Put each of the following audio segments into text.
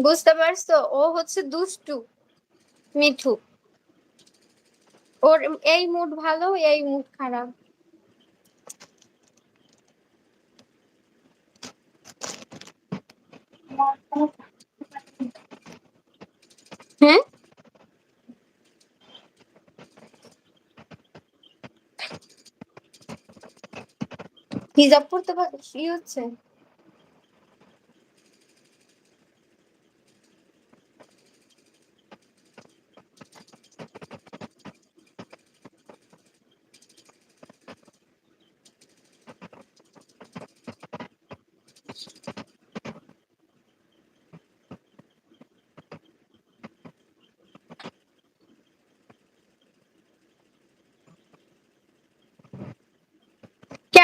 বুঝতে পারছ? ও হচ্ছে দুষ্টু, মিঠু। ওর এই মুড ভালো, এই মুড খারাপ। হ্যাঁ? হিজাব পড়তে কি হচ্ছে?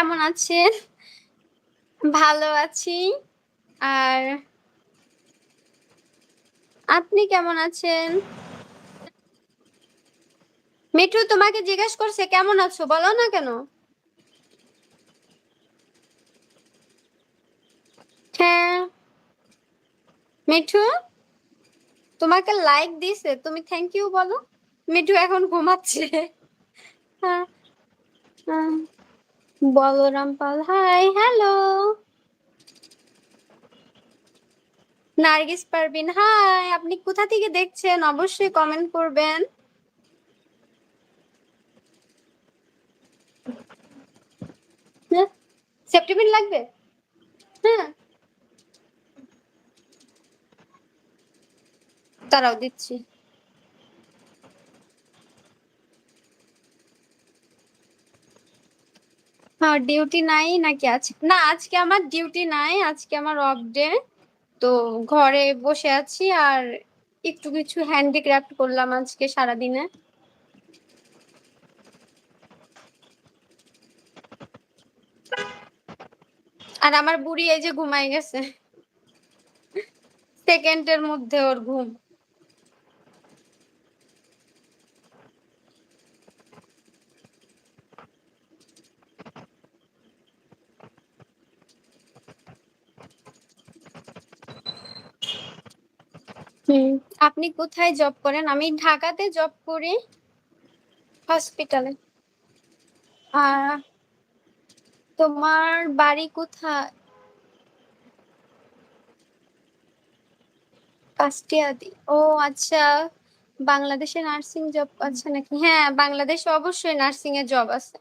কেমন আছেন? ভালো আছি। আর আপনি কেমন আছেন? মিঠু তোমাকে জিজ্ঞেস করছে, কেমন আছো? বলো না কেন? হ্যাঁ। মিঠু? তোমাকে লাইক দিছে, তুমি থ্যাংক ইউ বলো। মিঠু এখন ঘুমাচ্ছে। হ্যাঁ। হ্যাঁ। Balaram Pal, hi, hello. Nargis Parvin hi, আপনি কোথা থেকে দেখছেন? অবশ্যই কমেন্ট করবেন। সেপ্টেম্বর লাগবে? হ্যাঁ। তারাও দিচ্ছি। হ্যাঁ ডিউটি নাই নাকি আছে না, আজকে আমার ডিউটি নাই, আজকে আমার অফ ডে তো ঘরে বসে আছি আর একটু কিছু হ্যান্ডিক্রাফট করলাম আজকে সারাদিনে। আর আমার বুড়ি এই যে ঘুমাই গেছে। সেকেন্ডের মধ্যে ওর ঘুম। হুম। আপনি কোথায় জব করেন? আমি ঢাকাতে জব করি হসপিটালে আহ, তোমার বাড়ি কোথায়? কাস্টিয়াদি। ও আচ্ছা। বাংলাদেশে নার্সিং জব আছে নাকি? হ্যাঁ বাংলাদেশে অবশ্যই নার্সিং এর জব আছে।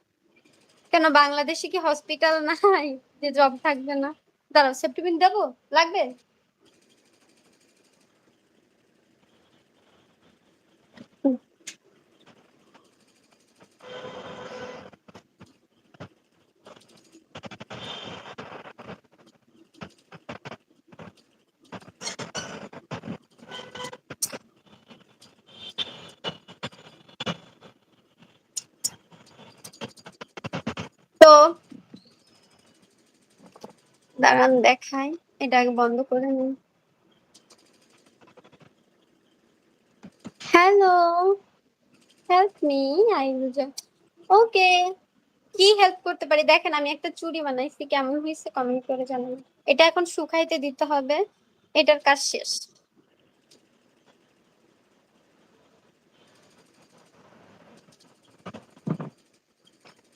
কেন, বাংলাদেশে কি হসপিটাল নাই? যে জব থাকবে না। দাঁড়াও সেপ্টিপিন দেবো? লাগবে? তো দাঁড়ান, দেখাই। এটা বন্ধ করে নিন hello help me I okay কি হেল্প করতে পারি? দেখেন, আমি একটা চুড়ি বানাইছি। কেমন হয়েছে কমেন্ট করে জানাবেন এটা এখন শুকাইতে দিতে হবে। এটার কাজ শেষ।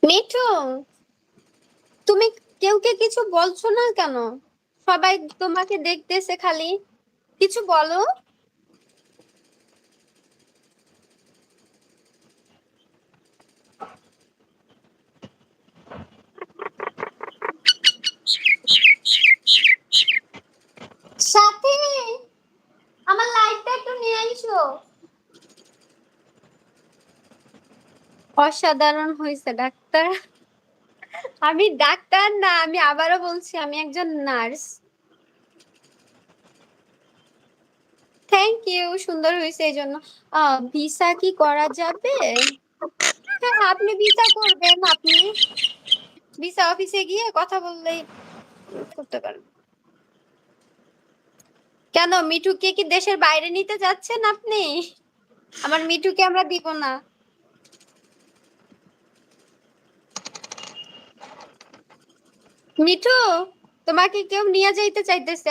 মিঠু তুমি কেউ কে কিছু বলছো না কেন? সবাই তোমাকে দেখতেছে খালি। কিছু বলো। আমার লাইটটা একটু নিয়ে আইসো। অসাধারণ হয়েছে ডাক্তার। আমি ডাক্তার না, আমি আবারও বলছি, আমি একজন নার্স। থ্যাংক ইউ সুন্দর হয়েছে এই জন্য। ভিসা কি করা যাবে? হ্যাঁ আপনি ভিসা করবেন, আপনি ভিসা অফিসে গিয়ে কথা বললেই করতে পারেন কেন, মিঠুকে কি দেশের বাইরে নিতে যাচ্ছেন আপনি? আমার মিঠুকে আমরা দিব না। মিঠু তোমাকে কেউ নিয়ে যাইতে চাইতেছে?